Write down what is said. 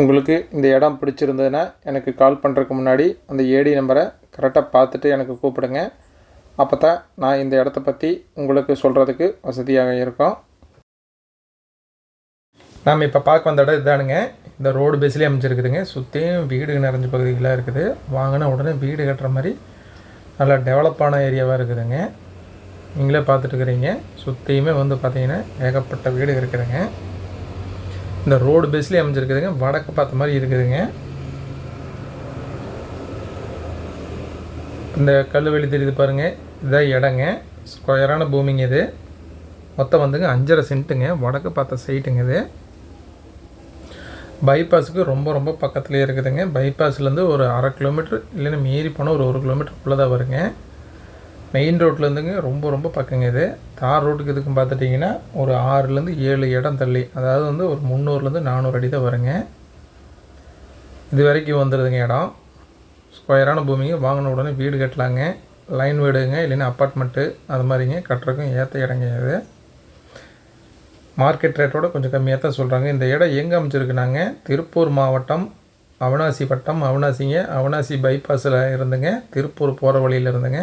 உங்களுக்கு இந்த இடம் பிடிச்சிருந்ததுன்னா எனக்கு கால் பண்ணுறதுக்கு முன்னாடி அந்த ஏடி நம்பரை கரெக்டாக பார்த்துட்டு எனக்கு கூப்பிடுங்க. அப்போ தான் நான் இந்த இடத்த பற்றி உங்களுக்கு சொல்கிறதுக்கு வசதியாக இருக்கும். நாம் இப்போ பார்க்க வந்த இடம் இதானுங்க. இந்த ரோடு பேஸ்லேயே அமைச்சிருக்குதுங்க சுற்றியும் வீடு நிறைஞ்ச பகுதிகளாக இருக்குது. வாங்கின உடனே வீடு கட்டுற மாதிரி நல்லா டெவலப்பான ஏரியாவாக இருக்குதுங்க. நீங்களே பார்த்துட்டு இருக்கிறீங்க. சுற்றியுமே வந்து பார்த்தீங்கன்னா ஏகப்பட்ட வீடு இருக்குதுங்க. இந்த ரோடு பேஸ்லேயே அமைஞ்சிருக்குதுங்க. வடக்கு பார்த்த மாதிரி இருக்குதுங்க. இந்த கல்லுவெளி தெரியுது பாருங்கள் இதான் இடங்க. ஸ்கொயரான பூமிங்க இது. மொத்தம் வந்துங்க அஞ்சரை சென்ட்டுங்க. வடக்கு பார்த்த சைட்டுங்க இது. பைபாஸுக்கு ரொம்ப ரொம்ப பக்கத்துலேயே இருக்குதுங்க. பைபாஸ்லேருந்து ஒரு அரை கிலோமீட்டர் இல்லைன்னா மீறி போனால் ஒரு ஒரு கிலோமீட்டருக்குள்ளே தான் வருங்க. மெயின் ரோட்லேருந்துங்க ரொம்ப ரொம்ப பக்கங்க இது. தார் ரோட்டுக்கு இதுக்கும் பார்த்துட்டிங்கன்னா ஒரு ஆறுலேருந்து ஏழு இடம் தள்ளி. அதாவது வந்து ஒரு முந்நூறுலேருந்து நானூறு அடி தான் வருங்க. இது வரைக்கும் வந்துடுதுங்க இடம். ஸ்கொயரான பூமிங்க. வாங்கின உடனே வீடு கட்டலாங்க. லைன் வீடுங்க இல்லைன்னா அப்பார்ட்மெண்ட்டு அது மாதிரிங்க. கட்டுறதுக்கும் ஏற்ற இடங்க இது. மார்க்கெட் ரேட்டோட கொஞ்சம் கம்மியாக தான் சொல்கிறாங்க இந்த இடம் எங்கே அமைச்சிருக்குனாங்க திருப்பூர் மாவட்டம் அவனாசி வட்டம் அவனாசிங்க அவனாசி பைபாஸில் இருந்துங்க. திருப்பூர் போகிற வழியில் இருந்துங்க.